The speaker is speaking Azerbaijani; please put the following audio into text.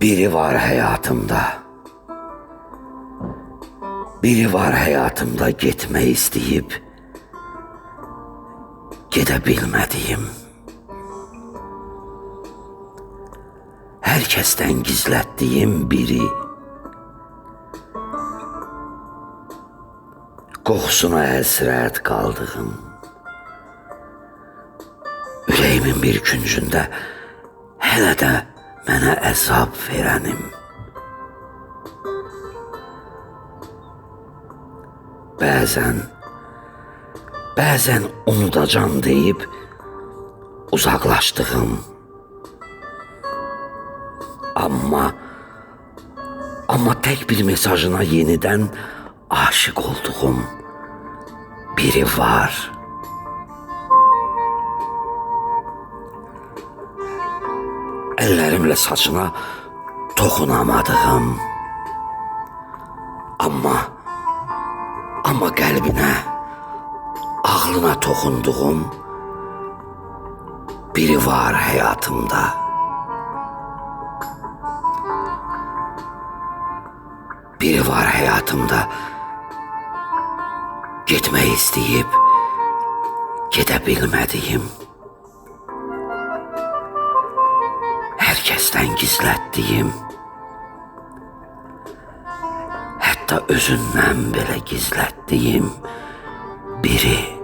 Biri var hayatımda. Biri var hayatımda gitme isteyip gidebilmediğim. Herkesten gizlettiğim biri. Qoxusuna həsrət qaldığım. Ürəyimin bir küncündə hələ də mənə əzab verənim. Bəzən bəzən unudacam deyib uzaqlaşdığım. Amma amma tək bir mesajına yenidən aşık olduğum biri var. Ellerimle saçına dokunamadığım ama ama kalbine ağlına toxunduğum biri var hayatımda. Biri var hayatımda. Gitmeyi isteyip gidebilmediğim. Herkesten gizlettiğim. Hatta özünden bile gizlettiğim biri.